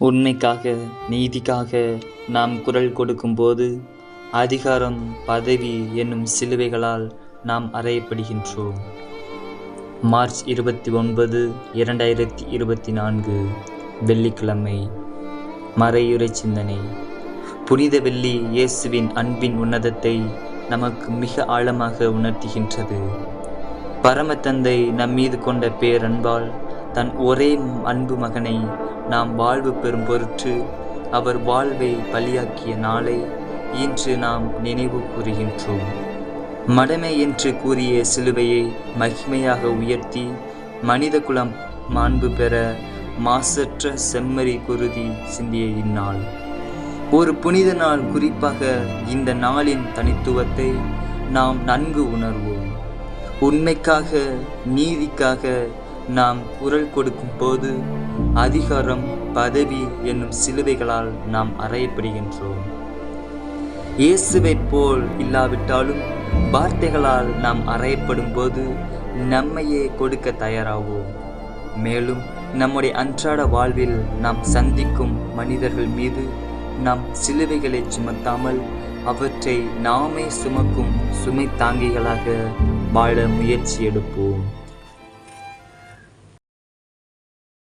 உண்மைக்காக நீதிக்காக நாம் குரல் கொடுக்கும்போது அதிகாரம் பதவி என்னும் சிலுவைகளால் நாம் அறையப்படுகின்றோம். மார்ச் இருபத்தி ஒன்பது இரண்டாயிரத்தி இருபத்தி நான்கு வெள்ளிக்கிழமை. மறையுறை சிந்தனை. புனித வெள்ளி இயேசுவின் அன்பின் உன்னதத்தை நமக்கு மிக ஆழமாக உணர்த்துகின்றது. பரமத்தந்தை நம் மீது கொண்ட பேரன்பால் தன் ஒரே அன்பு மகனை நாம் வாழ்வு பெறும் பொருட்டு அவர் வாழ்வை பலியாக்கிய நாளை இன்று நாம் நினைவு கூறுகின்றோம். மடமை என்று கூறிய சிலுவையை மகிமையாக உயர்த்தி மனித குலம் மாண்பு பெற மாசற்ற செம்மறி குருதி சிந்திய இந்நாள். ஒரு புனித நாள் குறிப்பாக இந்த நாளின் தனித்துவத்தை நாம் நன்கு உணர்வோம். உண்மைக்காக நீதிக்காக நாம் குரல் கொடுக்கும் போது அதிகாரம் பதவி என்னும் சிலுவைகளால் நாம் அறையப்படுகின்றோம். இயேசுவைப் போல் இல்லாவிட்டாலும் வார்த்தைகளால் நாம் அறையப்படும் போது நம்மையே கொடுக்க தயாராவோம். மேலும் நம்முடைய அன்றாட வாழ்வில் நாம் சந்திக்கும் மனிதர்கள் மீது நாம் சிலுவைகளை சுமத்தாமல் அவற்றை நாமே சுமக்கும் சுமை தாங்கிகளாக வாழ முயற்சி எடுப்போம்.